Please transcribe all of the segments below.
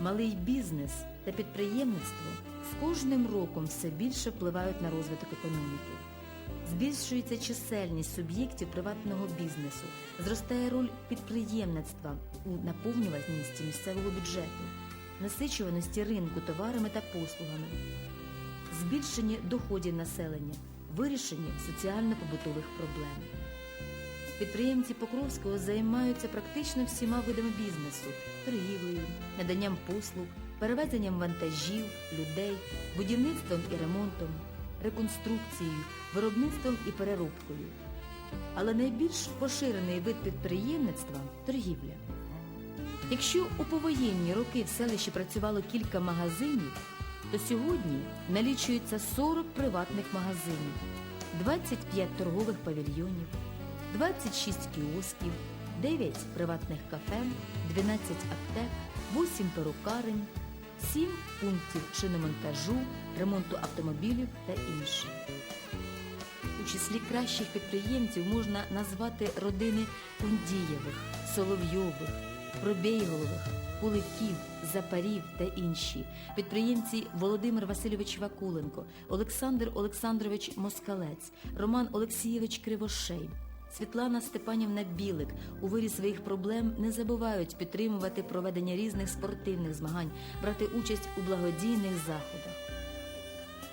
Малий бізнес та підприємництво з кожним роком все більше впливають на розвиток економіки. Збільшується чисельність суб'єктів приватного бізнесу, зростає роль підприємництва у наповнюваності місцевого бюджету, насичуваності ринку товарами та послугами, збільшення доходів населення, вирішення соціально-побутових проблем. Підприємці Покровського займаються практично всіма видами бізнесу торгівлею, наданням послуг, перевезенням вантажів, людей, будівництвом і ремонтом, реконструкцією, виробництвом і переробкою. Але найбільш поширений вид підприємництва торгівля. Якщо у повоєнні роки в селищі працювало кілька магазинів, то сьогодні налічується 40 приватних магазинів, 25 торгових павільйонів, 26 кіосків, 9 приватних кафе, 12 аптек, 8 перукарень, 7 пунктів шиномонтажу, ремонту автомобілів та інше. У числі кращих підприємців можна назвати родини Кундієвих, Соловйових, Пробєйголових, Куликів, Запарів та інші. Підприємці Володимир Васильович Вакуленко, Олександр Олександрович Москалець, Роман Олексійович Кривошей. Світлана Степанівна Білик у вирі своїх проблем не забувають підтримувати проведення різних спортивних змагань, брати участь у благодійних заходах.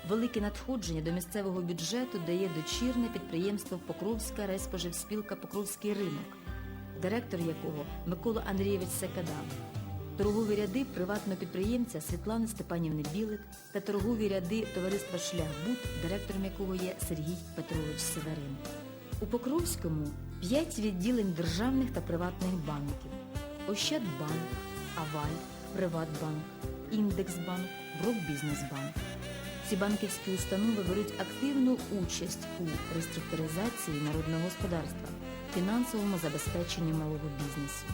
Велике надходження до місцевого бюджету дає дочірне підприємство Покровська райспоживспілка Покровський ринок, директор якого Микола Андрійович Секада, торгові ряди приватного підприємця Світлани Степанівни Білик та торгові ряди товариства Шляхбуд, директором якого є Сергій Петрович Северин. У Покровському п'ять відділень державних та приватних банків: Ощадбанк, Аваль, Приватбанк, Індексбанк, Брокбізнесбанк. Ці банківські установи беруть активну участь у реструктуризації народного господарства, фінансовому забезпеченні малого бізнесу.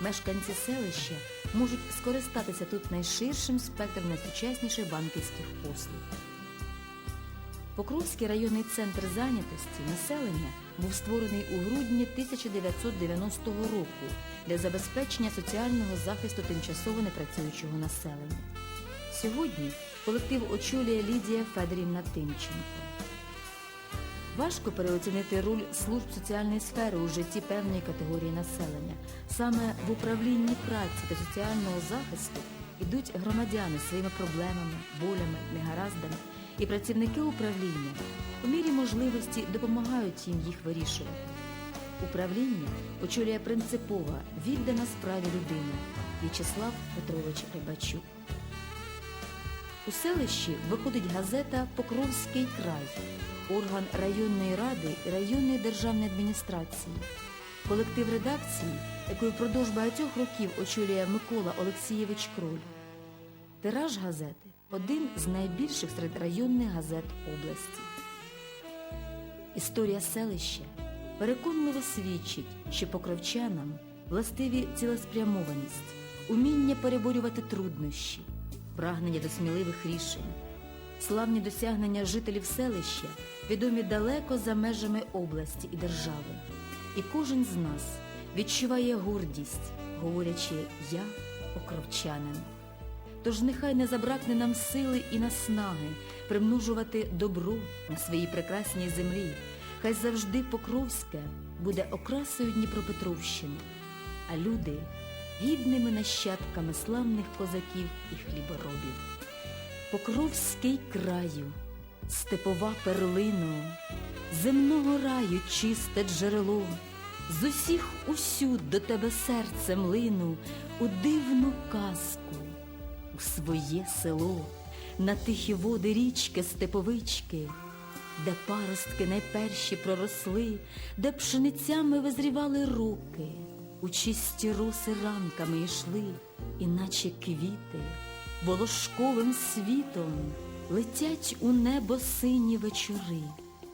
Мешканці селища можуть скористатися тут найширшим спектром найсучасніших банківських послуг. Покровський районний центр зайнятості населення був створений у грудні 1990 року для забезпечення соціального захисту тимчасово непрацюючого населення. Сьогодні колектив очолює Лідія Федорівна Тимченко. Важко переоцінити роль служб соціальної сфери у житті певної категорії населення. Саме в управлінні праці та соціального захисту йдуть громадяни своїми проблемами, болями, негараздами, і працівники управління по мірі можливості допомагають їм їх вирішувати. Управління очолює принципова, віддана справі людина В'ячеслав Петрович Рибачук. У селищі виходить газета Покровський край, орган районної ради і районної державної адміністрації. Колектив редакції, який впродовж багатьох років очолює Микола Олексійович Кроль. Тираж газети один з найбільших серед районних газет області. Історія селища переконливо свідчить, що покровчанам властиві цілеспрямованість, уміння переборювати труднощі, прагнення до сміливих рішень. Славні досягнення жителів селища відомі далеко за межами області і держави. І кожен з нас відчуває гордість, говорячи Я покровчанин. Тож нехай не забракне нам сили і наснаги примножувати добро на своїй прекрасній землі. Хай завжди Покровське буде окрасою Дніпропетровщини, а люди гідними нащадками славних козаків і хліборобів. Покровський краю, степова перлино, земного раю чисте джерело, з усіх усюд до тебе серцем лину у дивну казку у своє село, на тихі води річки степовички, де паростки найперші проросли, де пшеницями визрівали руки, у чисті роси ранками йшли, іначе квіти, волошковим світом летять у небо сині вечори,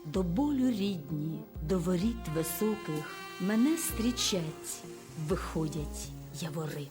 до болю рідні, до воріт високих мене стрічать, виходять явори.